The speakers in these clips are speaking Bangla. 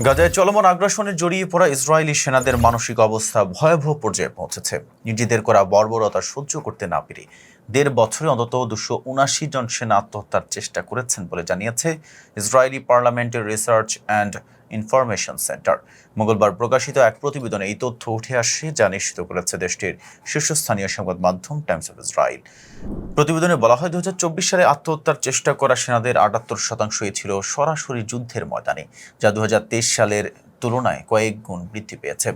গাজায় চলমান আগ্রাসনে জড়িয়ে পড়া ইসরায়েলি সেনাদের মানসিক অবস্থা ভয়াবহ পর্যায়ে পৌঁছেছে। নিজেদের করা বর্বরতা সহ্য করতে না পেরে দেড় বছরে অন্তত দুশো উনাশি জন সেনা আত্মহত্যার চেষ্টা করেছেন বলে জানিয়েছে ইসরায়েলি পার্লামেন্টের রিসার্চ অ্যান্ড ইনফরমেশন সেন্টার। মঙ্গলবার প্রকাশিত এক প্রতিবেদনে এই তথ্য উঠে আসে, যা নিশ্চিত করেছে দেশটির শীর্ষস্থানীয় সংবাদ মাধ্যম টাইমস অফ ইসরায়েল প্রতিবেদনে বলা হয় দু হাজার চব্বিশ সালে আত্মহত্যার চেষ্টা করা সেনাদের আটাত্তর শতাংশই ছিল সরাসরি যুদ্ধের ময়দানে, যা দুহাজার তেইশ সালের তুলনায় কয়েক গুণ বৃদ্ধি পেয়েছে।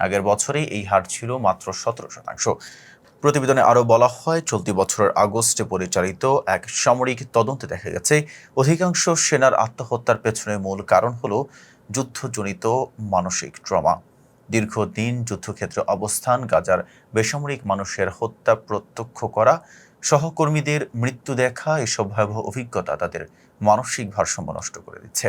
আগের বছরেই এই হার ছিল মাত্র সতেরো শতাংশ। প্রতিবেদনে আরও বলা হয়, চলতি বছরের আগস্টে পরিচালিত এক সামরিক তদন্তে দেখা গেছে, অধিকাংশ সেনার আত্মহত্যার পেছনে মূল কারণ হল যুদ্ধজনিত মানসিক ট্রমা। দীর্ঘদিন যুদ্ধক্ষেত্রে অবস্থান গাজার বেসামরিক মানুষের হত্যা প্রত্যক্ষ করা সহকর্মীদের মৃত্যু দেখা এসব ভয়াবহ অভিজ্ঞতা তাদের মানসিক ভারসাম্য নষ্ট করে দিচ্ছে।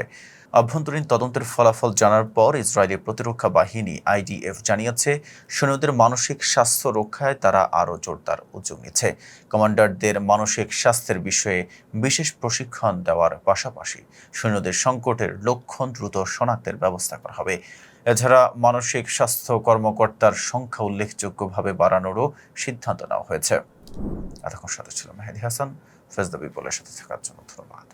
আভ্যন্তরীণ তদন্তের ফলাফল জানার পর ইসরায়েলের প্রতিরক্ষা বাহিনী আইডিএফ জানিয়েছে, সৈন্যদের মানসিক স্বাস্থ্য রক্ষায় তারা আরও জোরদার উদ্যোগ নিচ্ছে। কমান্ডারদের মানসিক স্বাস্থ্যের বিষয়ে বিশেষ প্রশিক্ষণ দেওয়ার পাশাপাশি সৈন্যদের সংকটের লক্ষণ দ্রুত শনাক্তের ব্যবস্থা করা হবে। এছাড়া মানসিক স্বাস্থ্য কর্মকর্তার সংখ্যা উল্লেখযোগ্যভাবে বাড়ানোরও সিদ্ধান্ত নেওয়া হয়েছে। এতক্ষণ সাথে ছিল মেহেদি হাসান ফেজদা বিপলের সাথে থাকার জন্য ধন্যবাদ